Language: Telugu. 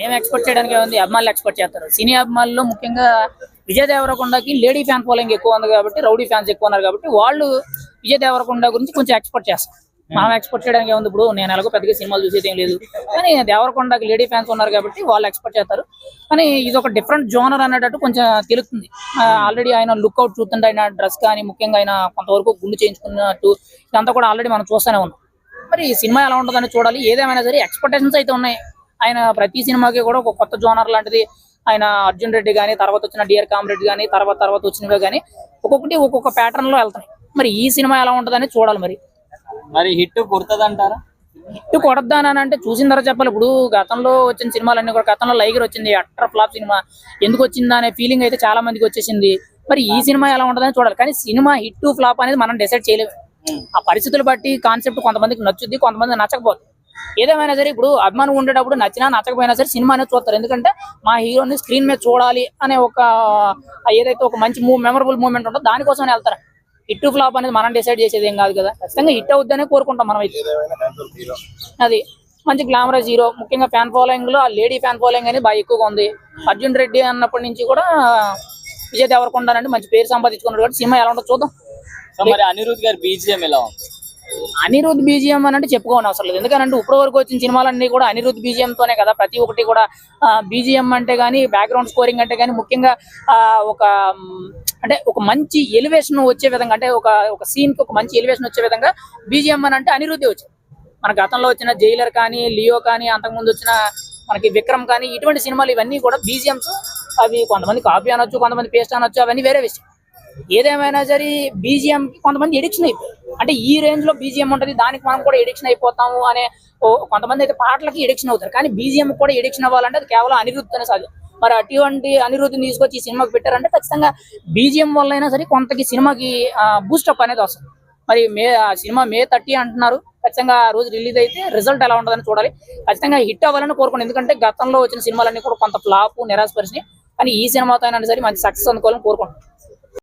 మేము ఎక్స్పెక్ట్ చేయడానికి ఉంది అభిమానులు ఎక్స్పెక్ట్ చేస్తారు. సినీ అభిమానులు ముఖ్యంగా విజయ్ దేవరకొండకి లేడీ ఫ్యాన్ ఫాలోయింగ్ ఎక్కువ ఉంది కాబట్టి రౌడీ ఫ్యాన్స్ ఎక్కువ ఉన్నారు కాబట్టి వాళ్ళు విజయ్ దేవరకొండ గురించి కొంచెం ఎక్స్పెక్ట్ చేస్తారు. మనం ఎక్స్పెక్ట్ చేయడానికి ఉంది ఇప్పుడు నేను ఎలాగో పెద్దగా సినిమాలు చూసేది ఏం లేదు. కానీ దేవరకొండకి లేడీ ఫ్యాన్స్ ఉన్నారు కాబట్టి వాళ్ళు ఎక్స్పెక్ట్ చేస్తారు. కానీ ఇది ఒక డిఫరెంట్ జోనర్ అనేటట్టు కొంచెం తెలుస్తుంది. ఆల్రెడీ ఆయన లుక్అవుట్ చూస్తుంటే ఆయన డ్రెస్ కానీ ముఖ్యంగా ఆయన కొంతవరకు గుండు చేయించుకున్నట్టు ఇదంతా కూడా ఆల్రెడీ మనం చూస్తూనే ఉన్నాం. మరి ఈ సినిమా ఎలా ఉంటుందని చూడాలి. ఏదేమైనా సరే ఎక్స్పెక్టేషన్స్ అయితే ఉన్నాయి. ఆయన ప్రతి సినిమాకి కూడా ఒక కొత్త జోనర్ లాంటిది. ఆయన అర్జున్ రెడ్డి కానీ తర్వాత వచ్చిన డియర్ కామరెడ్డి కానీ తర్వాత తర్వాత వచ్చినవి కానీ ఒక్కొక్కటి ఒక్కొక్క ప్యాటర్న్లో వెళ్తాయి. మరి ఈ సినిమా ఎలా ఉంటుందని చూడాలి మరి. మరి హిట్ కుడుతుందంటారా హిట్ కొడద్దానని అంటే చూసిన తర్వాత చెప్పాలి. ఇప్పుడు గతంలో వచ్చిన సినిమాలన్నీ కూడా గతంలో లైగర్ వచ్చింది అట్టర్ ఫ్లాప్ సినిమా ఎందుకు వచ్చిందా అనే ఫీలింగ్ అయితే చాలా మందికి వచ్చేసింది. మరి ఈ సినిమా ఎలా ఉంటుందని చూడాలి. కానీ సినిమా హిట్ ఫ్లాప్ అనేది మనం డిసైడ్ చేయలేము. ఆ పరిస్థితులు బట్టి కాన్సెప్ట్ కొంతమందికి నచ్చుద్ది కొంతమంది నచ్చకపోతుంది ఏదేమైనా సరే ఇప్పుడు అభిమానం ఉండేటప్పుడు నచ్చినా నచ్చకపోయినా సరే సినిమా అనేది చూస్తారు. ఎందుకంటే మా హీరోని స్క్రీన్ మీద చూడాలి అనే ఒక ఏదైతే ఒక మంచి మూవ్ మెమరబుల్ మూమెంట్ ఉంటుందో దానికోసమే వెళ్తారు. హిట్ ఫ్లాప్ అనేది మనం డిసైడ్ చేసేది ఏం కాదు కదా. ఖచ్చితంగా హిట్ అవుద్దనే కోరుకుంటాం మనం అయితే. అది మంచి గ్లామరస్ హీరో ముఖ్యంగా ఫ్యాన్ ఫాలోయింగ్లో ఆ లేడీ ఫ్యాన్ ఫాలోయింగ్ అనేది బాగా ఎక్కువగా ఉంది. అర్జున్ రెడ్డి అన్నప్పటి నుంచి కూడా విజయ్ దేవరకొండ అంటే మంచి పేరు సంపాదించుకున్నాడు కాబట్టి సినిమా ఎలా ఉంటుందో చూద్దాం. సో మరి అనిరుద్ గారి బీజిఎం ఎలా ఉంది? అనిరుద్ బీజిఎం అని అంటే చెప్పుకోని అవసరం లేదు. ఎందుకంటే ఇప్పటి వరకు వచ్చిన సినిమాలన్నీ కూడా అనిరుద్ బీజిఎం తోనే కదా ప్రతి ఒక్కటి కూడా బీజిఎం అంటే కానీ బ్యాక్గ్రౌండ్ స్కోరింగ్ అంటే కానీ ముఖ్యంగా ఆ, ఒక అంటే ఒక మంచి ఎలివేషన్ వచ్చే విధంగా అంటే ఒక ఒక సీన్కి ఒక మంచి ఎలివేషన్ వచ్చే విధంగా బీజిఎం అని అంటే అనిరుద్ధి వచ్చింది మన గతంలో వచ్చిన జైలర్ కానీ లియో కానీ అంతకుముందు వచ్చిన మనకి విక్రమ్ కానీ ఇటువంటి సినిమాలు ఇవన్నీ కూడా బీజిఎంస్ అవి కొంతమంది కాపీ అనొచ్చు కొంతమంది పేస్ట్ అనొచ్చు అవన్నీ వేరే విషయం. ఏదేమైనా సరే బీజిఎం కి కొంతమంది ఎడిక్షన్ అయిపోయి అంటే ఈ రేంజ్లో బీజిఎం ఉంటది దానికి మనం కూడా ఎడిక్షన్ అయిపోతాము అనే ఓ కొంతమంది అయితే పాటలకి ఎడిక్షన్ అవుతారు. కానీ బీజిఎం కూడా ఎడిక్షన్ అవ్వాలంటే అది కేవలం అనిరుద్ధనే సాధ్యం మరి అటువంటి అనిరుద్ధిని తీసుకొచ్చి ఈ సినిమాకి పెట్టారంటే ఖచ్చితంగా బీజిఎం వల్ల అయినా సరే కొంతకి సినిమాకి బూస్టప్ అనేది వస్తుంది. మరి మే ఆ సినిమా మే థర్టీ అంటున్నారు. ఖచ్చితంగా ఆ రోజు రిలీజ్ అయితే రిజల్ట్ ఎలా ఉంటుందని చూడాలి. ఖచ్చితంగా హిట్ అవ్వాలని కోరుకోండి. ఎందుకంటే గతంలో వచ్చిన సినిమాలన్నీ కూడా కొంత ఫ్లాప్ నిరాశపరిచినాయి. కానీ ఈ సినిమాతో అయినా సరే మంచి సక్సెస్ అందుకోవాలని కోరుకుంటున్నాను